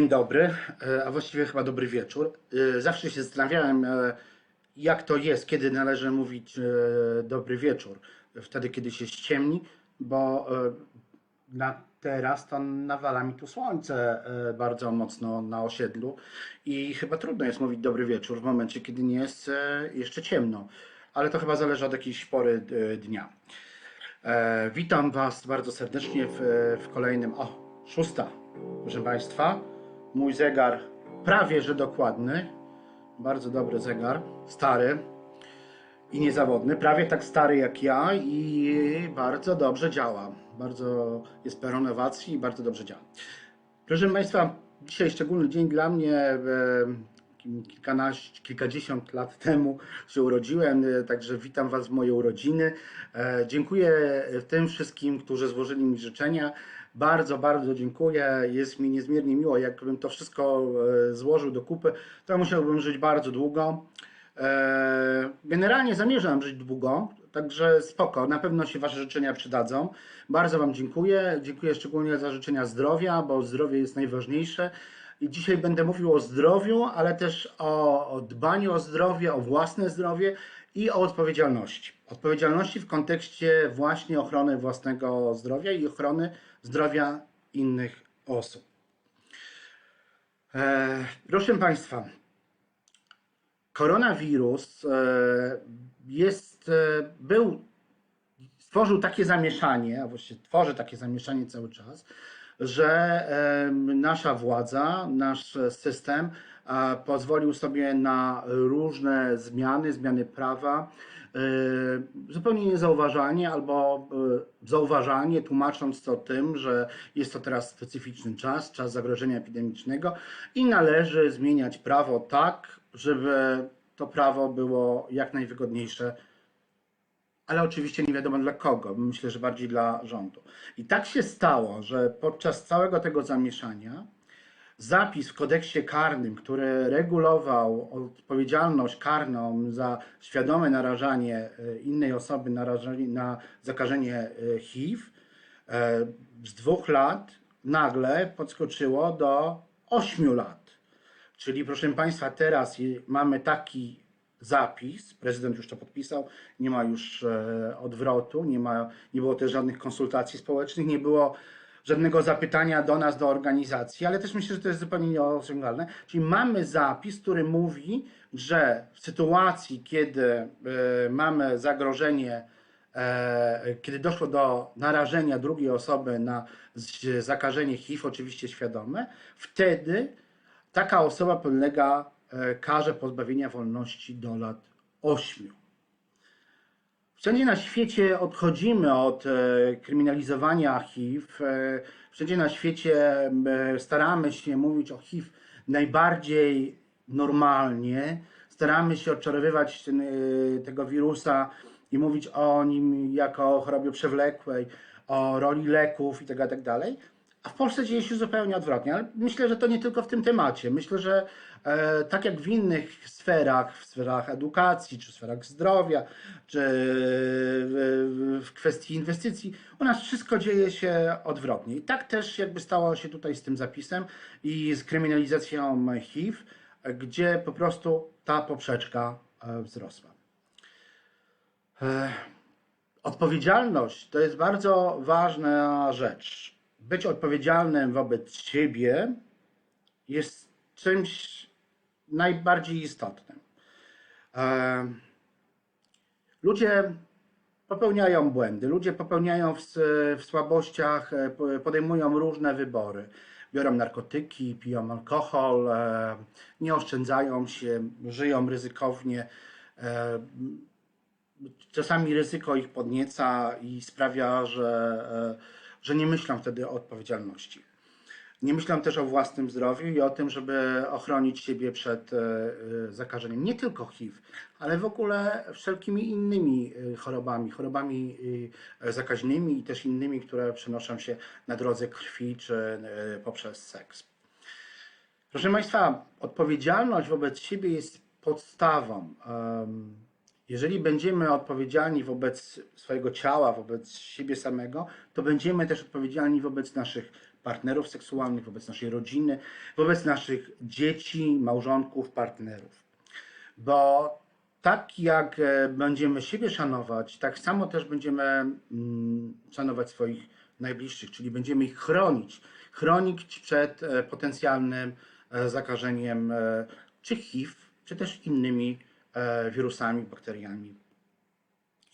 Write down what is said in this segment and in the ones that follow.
Dzień dobry, e, a właściwie chyba dobry wieczór. E, Zawsze się zastanawiałem, e, jak to jest, kiedy należy mówić dobry wieczór. Wtedy, kiedy się ściemni, bo na teraz to nawala mi tu słońce bardzo mocno na osiedlu i chyba trudno jest mówić dobry wieczór w momencie, kiedy nie jest jeszcze ciemno. Ale to chyba zależy od jakiejś pory dnia. Witam Was bardzo serdecznie w, w kolejnym. O, szósta, proszę Państwa. Mój zegar prawie że dokładny. Bardzo dobry zegar, stary i niezawodny. Prawie tak stary jak ja i bardzo dobrze działa. Bardzo jest pełen i bardzo dobrze działa. Proszę Państwa, dzisiaj szczególny dzień dla mnie. e, Kilkanaście, kilkadziesiąt lat temu się urodziłem, e, także witam Was w mojej urodziny. E, Dziękuję tym wszystkim, którzy złożyli mi życzenia. Bardzo, bardzo dziękuję. Jest mi niezmiernie miło. Jakbym to wszystko e, złożył do kupy, to musiałbym żyć bardzo długo. E, Generalnie zamierzam żyć długo, także spoko, na pewno się Wasze życzenia przydadzą. Bardzo Wam dziękuję. Dziękuję szczególnie za życzenia zdrowia, bo zdrowie jest najważniejsze. I dzisiaj będę mówił o zdrowiu, ale też o, o dbaniu o zdrowie, o własne zdrowie i o odpowiedzialności. Odpowiedzialności w kontekście właśnie ochrony własnego zdrowia i ochrony zdrowia innych osób. E, proszę Państwa, koronawirus e, jest, e, był, stworzył takie zamieszanie, a właściwie tworzy takie zamieszanie cały czas, że nasza władza, nasz system pozwolił sobie na różne zmiany, zmiany prawa, zupełnie niezauważalnie albo e, zauważalnie, tłumacząc to tym, że jest to teraz specyficzny czas, czas zagrożenia epidemicznego i należy zmieniać prawo tak, żeby to prawo było jak najwygodniejsze ale oczywiście nie wiadomo dla kogo. Myślę, że bardziej dla rządu. I tak się stało, że podczas całego tego zamieszania zapis w kodeksie karnym, który regulował odpowiedzialność karną za świadome narażanie e, innej osoby na zakażenie e, HIV, e, z dwóch lat nagle podskoczyło do ośmiu lat. Czyli proszę Państwa, teraz mamy taki zapis, prezydent już to podpisał, nie ma już odwrotu, nie, ma, nie było też żadnych konsultacji społecznych, nie było żadnego zapytania do nas, do organizacji, ale też myślę, że to jest zupełnie nieosiągalne. Czyli mamy zapis, który mówi, że w sytuacji, kiedy e, mamy zagrożenie, e, kiedy doszło do narażenia drugiej osoby na zakażenie HIV, oczywiście świadome, wtedy taka osoba podlega e, karze pozbawienia wolności do lat 8. Wszędzie na świecie odchodzimy od e, kryminalizowania HIV. e, Wszędzie na świecie e, staramy się mówić o HIV najbardziej normalnie. Staramy się odczarowywać ten, tego wirusa i mówić o nim jako o chorobie przewlekłej, o roli leków itd. itd. A w Polsce dzieje się zupełnie odwrotnie. Ale myślę, że to nie tylko w tym temacie. Myślę, że e, tak jak w innych sferach, w sferach edukacji, czy w sferach zdrowia, czy w, w kwestii inwestycji, u nas wszystko dzieje się odwrotnie. I tak też jakby stało się tutaj z tym zapisem i z kryminalizacją HIV, gdzie po prostu ta poprzeczka e, wzrosła. E, Odpowiedzialność to jest bardzo ważna rzecz. Być odpowiedzialnym wobec siebie jest czymś najbardziej istotnym. E, Ludzie popełniają błędy, ludzie popełniają w, w słabościach, e, po- podejmują różne wybory. Biorą narkotyki, piją alkohol, e, nie oszczędzają się, żyją ryzykownie. Czasami ryzyko ich podnieca i sprawia, że, że nie myślą wtedy o odpowiedzialności. Nie myślą też o własnym zdrowiu i o tym, żeby ochronić siebie przed e, e, zakażeniem nie tylko HIV, ale w ogóle wszelkimi innymi e, chorobami, chorobami zakaźnymi i też innymi, które przenoszą się na drodze krwi czy poprzez seks. Proszę Państwa, odpowiedzialność wobec siebie jest podstawą. Jeżeli będziemy odpowiedzialni wobec swojego ciała, wobec siebie samego, to będziemy też odpowiedzialni wobec naszych partnerów seksualnych, wobec naszej rodziny, wobec naszych dzieci, małżonków, partnerów. Bo tak jak e, będziemy siebie szanować, tak samo też będziemy mm, szanować swoich najbliższych, czyli będziemy ich chronić. Chronić przed e, potencjalnym e, zakażeniem czy HIV, czy też innymi wirusami, bakteriami,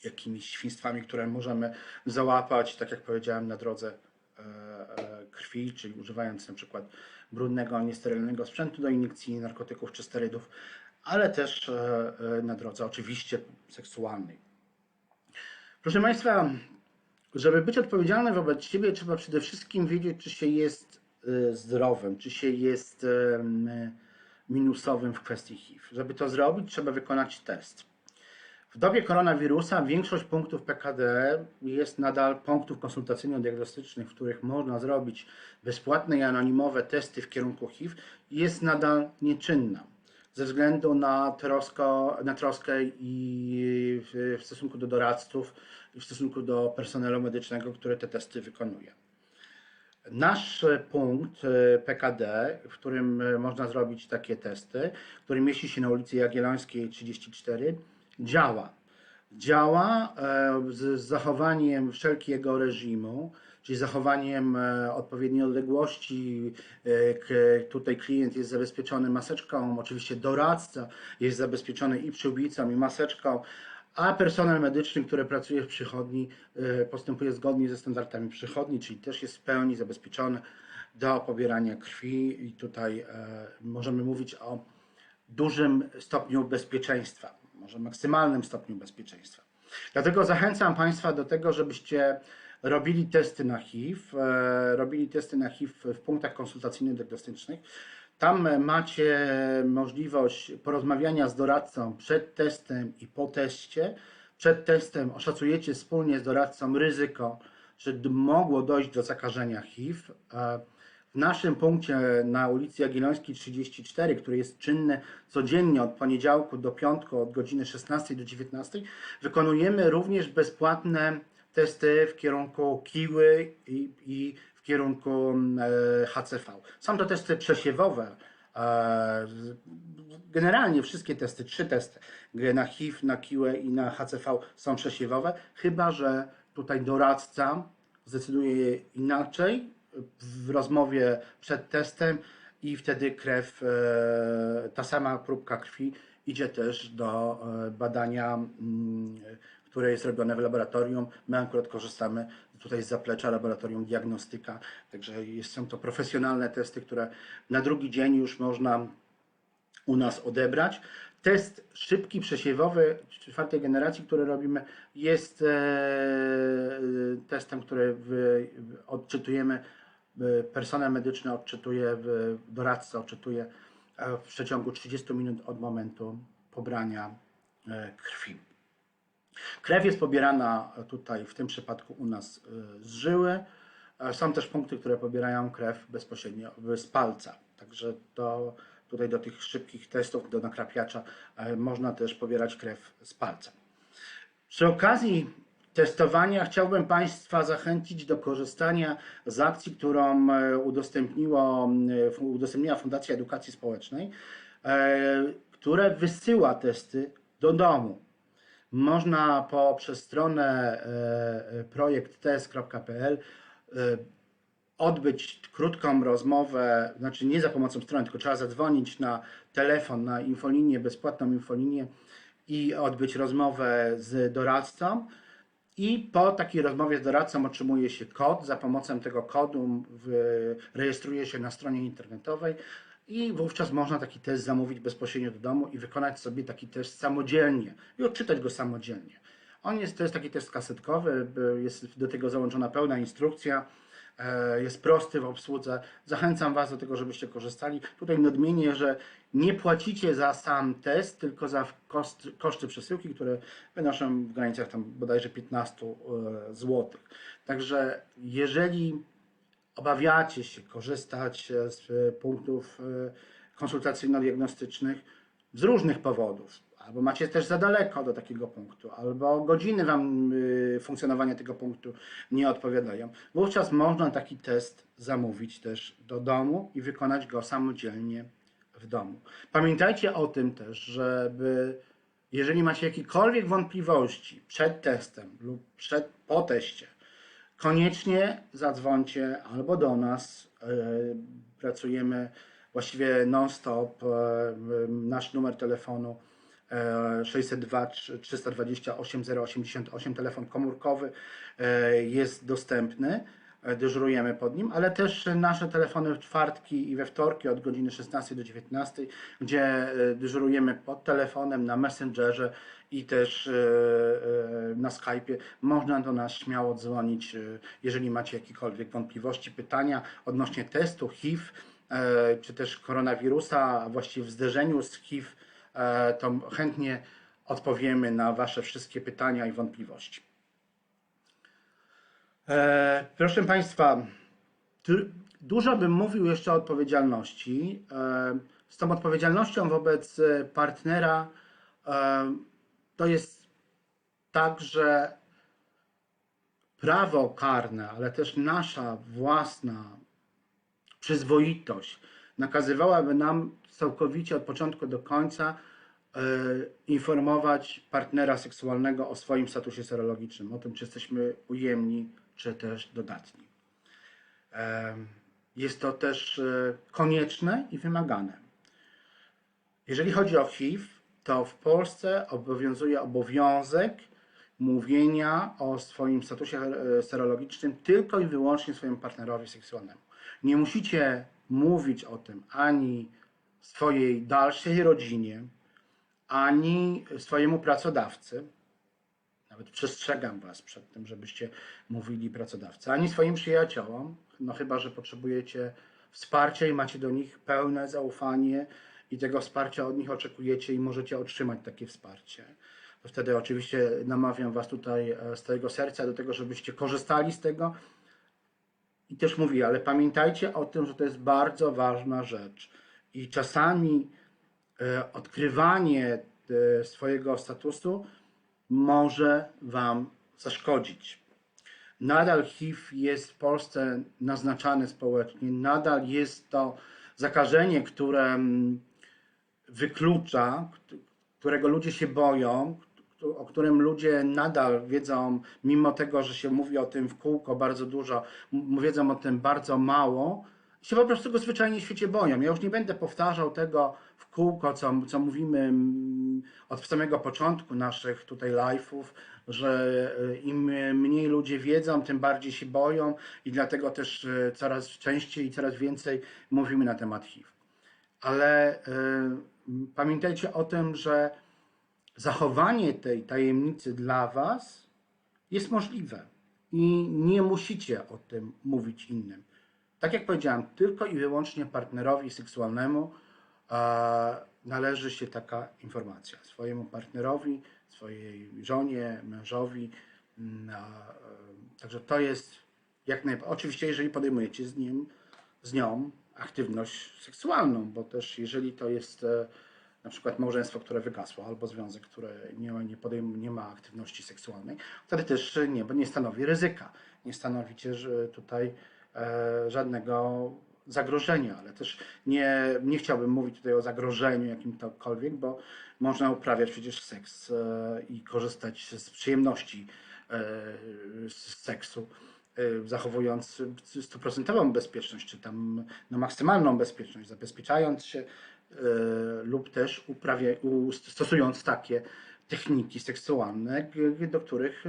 jakimiś świństwami, które możemy załapać, tak jak powiedziałem, na drodze e, e, krwi, czyli używając na przykład brudnego, niesterylnego sprzętu do iniekcji narkotyków czy sterydów, ale też e, e, na drodze oczywiście seksualnej. Proszę Państwa, żeby być odpowiedzialnym wobec siebie, trzeba przede wszystkim wiedzieć, czy się jest e, zdrowym, czy się jest minusowym w kwestii HIV. Żeby to zrobić, trzeba wykonać test. W dobie koronawirusa większość punktów PKD jest nadal punktów konsultacyjno-diagnostycznych, w których można zrobić bezpłatne i anonimowe testy w kierunku HIV, jest nadal nieczynna ze względu na, trosko, na troskę i w, w stosunku do doradców, w stosunku do personelu medycznego, który te testy wykonuje. Nasz punkt e, PKD, w którym e, można zrobić takie testy, który mieści się na ulicy Jagiellońskiej 34, działa. Działa e, z zachowaniem wszelkiego reżimu, czyli zachowaniem odpowiedniej odległości. Tutaj klient jest zabezpieczony maseczką, oczywiście doradca jest zabezpieczony i przyłbicą, i maseczką, a personel medyczny, który pracuje w przychodni, e, postępuje zgodnie ze standardami przychodni, czyli też jest w pełni zabezpieczony do pobierania krwi i tutaj e, możemy mówić o dużym stopniu bezpieczeństwa, może maksymalnym stopniu bezpieczeństwa. Dlatego zachęcam Państwa do tego, żebyście robili testy na HIV, e, robili testy na HIV w punktach konsultacyjno-diagnostycznych. Tam macie możliwość porozmawiania z doradcą przed testem i po teście. Przed testem oszacujecie wspólnie z doradcą ryzyko, że mogło dojść do zakażenia HIV. E, W naszym punkcie na ulicy Jagiellońskiej 34, który jest czynny codziennie od poniedziałku do piątku od godziny 16 do 19, wykonujemy również bezpłatne testy w kierunku kiły i, i kierunku mm, e, HCV. Są to testy przesiewowe. e, Generalnie wszystkie testy, trzy testy na HIV, na kiłę i na HCV są przesiewowe, chyba że tutaj doradca zdecyduje inaczej w rozmowie przed testem i wtedy krew, e, ta sama próbka krwi idzie też do badania, mm, które jest robione w laboratorium. My akurat korzystamy tutaj z zaplecza laboratorium diagnostyka, także są to profesjonalne testy, które na drugi dzień już można u nas odebrać. Test szybki, przesiewowy czwartej generacji, który robimy, jest e, testem, który odczytujemy, e, personel medyczny odczytuje, doradca odczytuje w przeciągu 30 minut od momentu pobrania e, krwi. Krew jest pobierana tutaj w tym przypadku u nas e, z żyły. E, Są też punkty, które pobierają krew bezpośrednio z palca. Także to tutaj do tych szybkich testów, do nakrapiacza e, można też pobierać krew z palca. Przy okazji testowania chciałbym Państwa zachęcić do korzystania z akcji, którą e, udostępniła Fundacja Edukacji Społecznej, które wysyła testy do domu. Można poprzez stronę e, e, projekttest.pl e, odbyć krótką rozmowę, znaczy nie za pomocą strony, tylko trzeba zadzwonić na telefon, na infolinię, bezpłatną infolinię i odbyć rozmowę z doradcą. I po takiej rozmowie z doradcą otrzymuje się kod. Za pomocą tego kodu rejestruje się na stronie internetowej i wówczas można taki test zamówić bezpośrednio do domu i wykonać sobie taki test samodzielnie i odczytać go samodzielnie. On jest, to jest taki test kasetkowy, jest do tego załączona pełna instrukcja, e, jest prosty w obsłudze. Zachęcam Was do tego, żebyście korzystali. Tutaj nadmienię, że nie płacicie za sam test, tylko za koszt, koszty przesyłki, które wynoszą w granicach tam bodajże 15 zł. Także jeżeli obawiacie się korzystać e, z e, punktów e, konsultacyjno-diagnostycznych, z różnych powodów, albo macie też za daleko do takiego punktu, albo godziny Wam funkcjonowania tego punktu nie odpowiadają, wówczas można taki test zamówić też do domu i wykonać go samodzielnie w domu. Pamiętajcie o tym też, żeby jeżeli macie jakiekolwiek wątpliwości przed testem lub przed, po teście, koniecznie zadzwońcie albo do nas. e, Pracujemy właściwie non-stop. e, Nasz numer telefonu e, 602 328 088, telefon komórkowy e, jest dostępny. E, Dyżurujemy pod nim, ale też nasze telefony w czwartki i we wtorki od godziny 16 do 19, gdzie e, dyżurujemy pod telefonem, na Messengerze i też e, na Skype'ie. Można do nas śmiało dzwonić, jeżeli macie jakiekolwiek wątpliwości, pytania odnośnie testu HIV, czy też koronawirusa, a właściwie w zderzeniu z HIV, to chętnie odpowiemy na Wasze wszystkie pytania i wątpliwości. E, proszę Państwa, dużo bym mówił jeszcze o odpowiedzialności. E, z tą odpowiedzialnością wobec partnera e, to jest tak, że prawo karne, ale też nasza własna przyzwoitość nakazywałaby nam całkowicie od początku do końca e, informować partnera seksualnego o swoim statusie serologicznym, o tym, czy jesteśmy ujemni, czy też dodatni. Jest to też e, konieczne i wymagane. Jeżeli chodzi o HIV, to w Polsce obowiązuje obowiązek mówienia o swoim statusie e, serologicznym tylko i wyłącznie swojemu partnerowi seksualnemu. Nie musicie mówić o tym ani swojej dalszej rodzinie, ani swojemu pracodawcy. Nawet przestrzegam Was przed tym, żebyście mówili pracodawcy, ani swoim przyjaciołom, no chyba, że potrzebujecie wsparcia i macie do nich pełne zaufanie i tego wsparcia od nich oczekujecie i możecie otrzymać takie wsparcie. To wtedy oczywiście namawiam Was tutaj e, z całego serca do tego, żebyście korzystali z tego i też mówię, ale pamiętajcie o tym, że to jest bardzo ważna rzecz. I czasami e, odkrywanie e, swojego statusu może Wam zaszkodzić. Nadal HIV jest w Polsce naznaczany społecznie, nadal jest to zakażenie, które mm, wyklucza, kt- którego ludzie się boją, o którym ludzie nadal wiedzą, mimo tego, że się mówi o tym w kółko bardzo dużo, wiedzą o tym bardzo mało, się po prostu go zwyczajnie w świecie boją. Ja już nie będę powtarzał tego w kółko, co, co mówimy od samego początku naszych tutaj live'ów, że y, im mniej ludzie wiedzą, tym bardziej się boją i dlatego też y, coraz częściej i coraz więcej mówimy na temat HIV. Ale y, pamiętajcie o tym, że zachowanie tej tajemnicy dla Was jest możliwe i nie musicie o tym mówić innym. Tak jak powiedziałem, tylko i wyłącznie partnerowi seksualnemu e, należy się taka informacja. Swojemu partnerowi, swojej żonie, mężowi. mm, e, Także to jest jak najbardziej. Oczywiście, jeżeli podejmujecie z nim, z nią aktywność seksualną, bo też jeżeli to jest e, na przykład małżeństwo, które wygasło, albo związek, który nie, nie, podejm- nie ma aktywności seksualnej, wtedy też nie, bo nie stanowi ryzyka. Nie stanowicie że tutaj e, żadnego zagrożenia, ale też nie, nie chciałbym mówić tutaj o zagrożeniu jakimkolwiek, bo można uprawiać przecież seks e, i korzystać z przyjemności e, z seksu, e, zachowując stuprocentową bezpieczność, czy tam no, maksymalną bezpieczność, zabezpieczając się lub też uprawia, stosując takie techniki seksualne, do których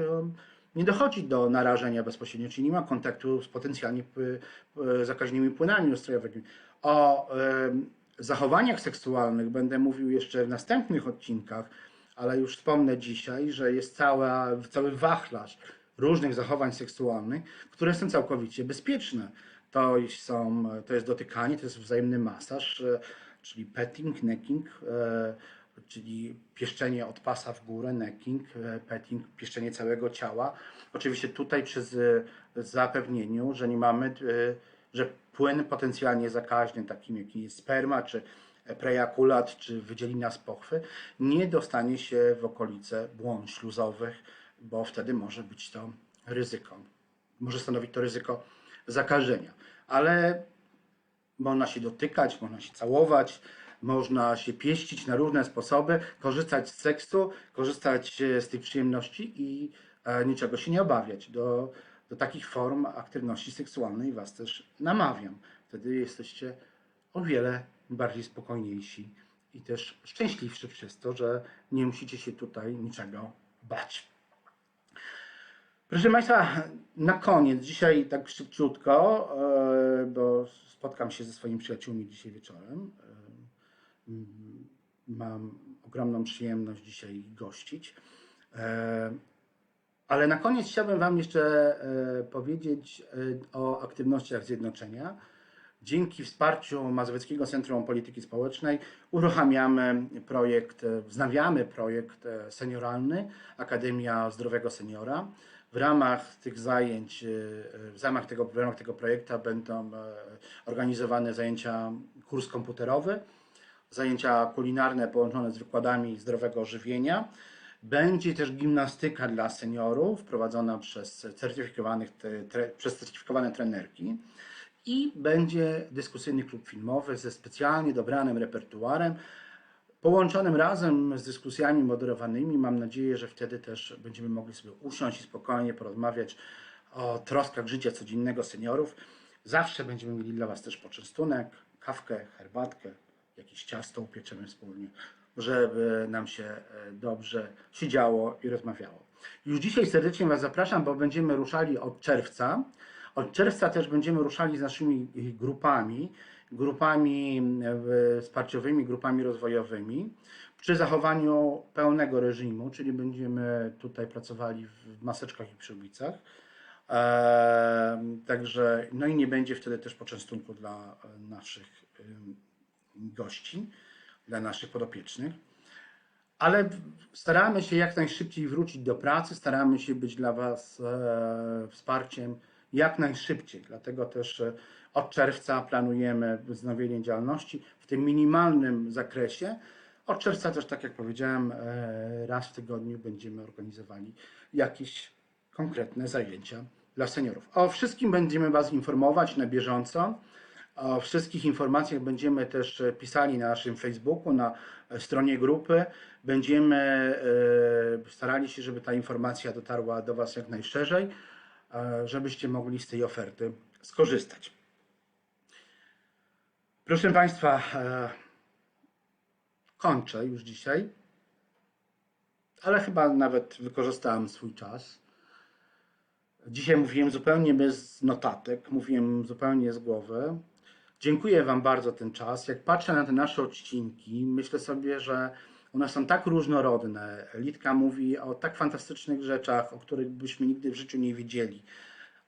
nie dochodzi do narażenia bezpośrednio, czyli nie ma kontaktu z potencjalnie zakaźnymi płynami ustrojowymi. O zachowaniach seksualnych będę mówił jeszcze w następnych odcinkach, ale już wspomnę dzisiaj, że jest cała, cały wachlarz różnych zachowań seksualnych, które są całkowicie bezpieczne. To są, to jest dotykanie, to jest wzajemny masaż, e, czyli petting, necking, e, czyli pieszczenie od pasa w górę, necking, e, petting, pieszczenie całego ciała. Oczywiście tutaj przy zapewnieniu, że nie mamy, e, że płyn potencjalnie zakaźny, takim jaki jest sperma, czy prejakulat czy wydzielina z pochwy, nie dostanie się w okolice błon śluzowych, bo wtedy może być to ryzyko. Może stanowić to ryzyko zakażenia. Ale można się dotykać, można się całować, można się pieścić na różne sposoby, korzystać z seksu, korzystać e, z tej przyjemności i e, niczego się nie obawiać. Do, do takich form aktywności seksualnej Was też namawiam. Wtedy jesteście o wiele bardziej spokojniejsi i też szczęśliwszy przez to, że nie musicie się tutaj niczego bać. Proszę Państwa, na koniec, dzisiaj tak szybciutko, e, bo spotkam się ze swoimi przyjaciółmi dzisiaj wieczorem. E, m, Mam ogromną przyjemność dzisiaj gościć. E, Ale na koniec chciałbym Wam jeszcze e, powiedzieć e, o aktywnościach Zjednoczenia. Dzięki wsparciu Mazowieckiego Centrum Polityki Społecznej uruchamiamy projekt, wznawiamy projekt senioralny Akademia Zdrowego Seniora. W ramach tych zajęć, w ramach tego, w ramach tego projektu będą organizowane zajęcia, kurs komputerowy, zajęcia kulinarne połączone z wykładami zdrowego żywienia. Będzie też gimnastyka dla seniorów prowadzona przez, certyfikowanych, tre, przez certyfikowane trenerki i będzie dyskusyjny klub filmowy ze specjalnie dobranym repertuarem, połączonym razem z dyskusjami moderowanymi. Mam nadzieję, że wtedy też będziemy mogli sobie usiąść i spokojnie porozmawiać o troskach życia codziennego seniorów. Zawsze będziemy mieli dla Was też poczęstunek, kawkę, herbatkę, jakieś ciasto upieczemy wspólnie, żeby nam się e, dobrze siedziało i rozmawiało. Już dzisiaj serdecznie Was zapraszam, bo będziemy ruszali od czerwca. Od czerwca też będziemy ruszali z naszymi grupami, grupami e, wsparciowymi, grupami rozwojowymi, przy zachowaniu pełnego reżimu, czyli będziemy tutaj pracowali w maseczkach i przyłbicach. Eee, Także, no i nie będzie wtedy też poczęstunku dla e, naszych gości, dla naszych podopiecznych. Ale staramy się jak najszybciej wrócić do pracy, staramy się być dla Was e, wsparciem jak najszybciej. Dlatego też e, od czerwca planujemy wznowienie działalności w tym minimalnym zakresie. Od czerwca też, tak jak powiedziałem, e, raz w tygodniu będziemy organizowali jakieś konkretne zajęcia dla seniorów. O wszystkim będziemy Was informować na bieżąco. O wszystkich informacjach będziemy też e, pisali na naszym Facebooku, na e, stronie grupy. Będziemy e, starali się, żeby ta informacja dotarła do Was jak najszerzej, żebyście mogli z tej oferty skorzystać. Proszę Państwa, kończę już dzisiaj, ale chyba nawet wykorzystałem swój czas. Dzisiaj mówiłem zupełnie bez notatek, mówiłem zupełnie z głowy. Dziękuję Wam bardzo ten czas. Jak patrzę na te nasze odcinki, myślę sobie, że one są tak różnorodne. Litka mówi o tak fantastycznych rzeczach, o których byśmy nigdy w życiu nie wiedzieli.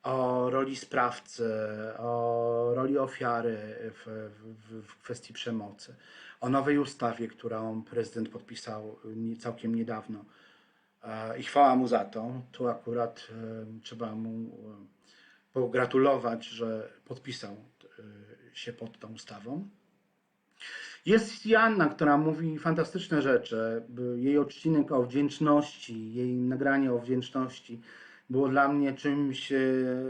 O roli sprawcy, o roli ofiary w, w, w kwestii przemocy, o nowej ustawie, którą prezydent podpisał całkiem niedawno. E, I chwała mu za to. Tu akurat e, trzeba mu e, pogratulować, że podpisał się pod tą ustawą. Jest Joanna, która mówi fantastyczne rzeczy. Jej odcinek o wdzięczności, jej nagranie o wdzięczności było dla mnie czymś e,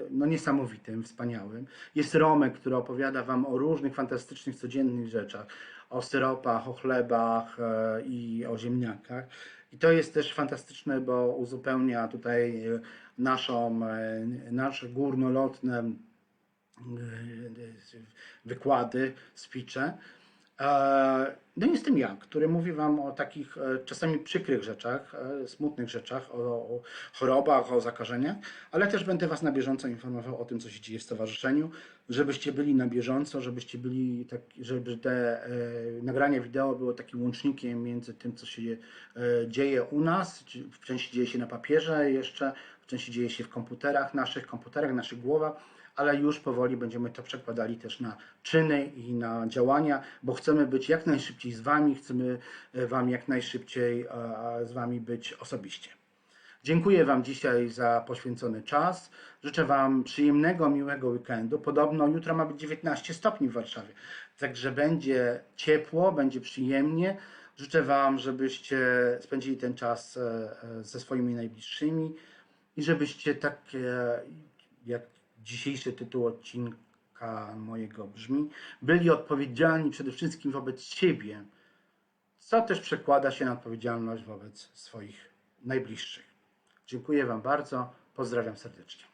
no, niesamowitym, wspaniałym. Jest Romek, który opowiada Wam o różnych fantastycznych, codziennych rzeczach. O syropach, o chlebach e, i o ziemniakach. I to jest też fantastyczne, bo uzupełnia tutaj e, naszą, nasze górnolotne wykłady, speeche. E, No i jestem ja, który mówi Wam o takich e, czasami przykrych rzeczach, e, smutnych rzeczach, o, chorobach, o zakażeniach, ale też będę Was na bieżąco informował o tym, co się dzieje w stowarzyszeniu, żebyście byli na bieżąco, żebyście byli, tak, żeby te e, nagrania wideo było takim łącznikiem między tym, co się e, dzieje u nas, w części dzieje się na papierze jeszcze, w części dzieje się w komputerach naszych, komputerach, naszych głowach, ale już powoli będziemy to przekładali też na czyny i na działania, bo chcemy być jak najszybciej z Wami, chcemy e, Wam jak najszybciej z Wami być osobiście. Dziękuję Wam dzisiaj za poświęcony czas. Życzę Wam przyjemnego, miłego weekendu. Podobno jutro ma być 19 stopni w Warszawie. Także będzie ciepło, będzie przyjemnie. Życzę Wam, żebyście spędzili ten czas e, e, ze swoimi najbliższymi i żebyście tak jak dzisiejszy tytuł odcinka mojego brzmi, byli odpowiedzialni przede wszystkim wobec siebie, co też przekłada się na odpowiedzialność wobec swoich najbliższych. Dziękuję Wam bardzo, pozdrawiam serdecznie.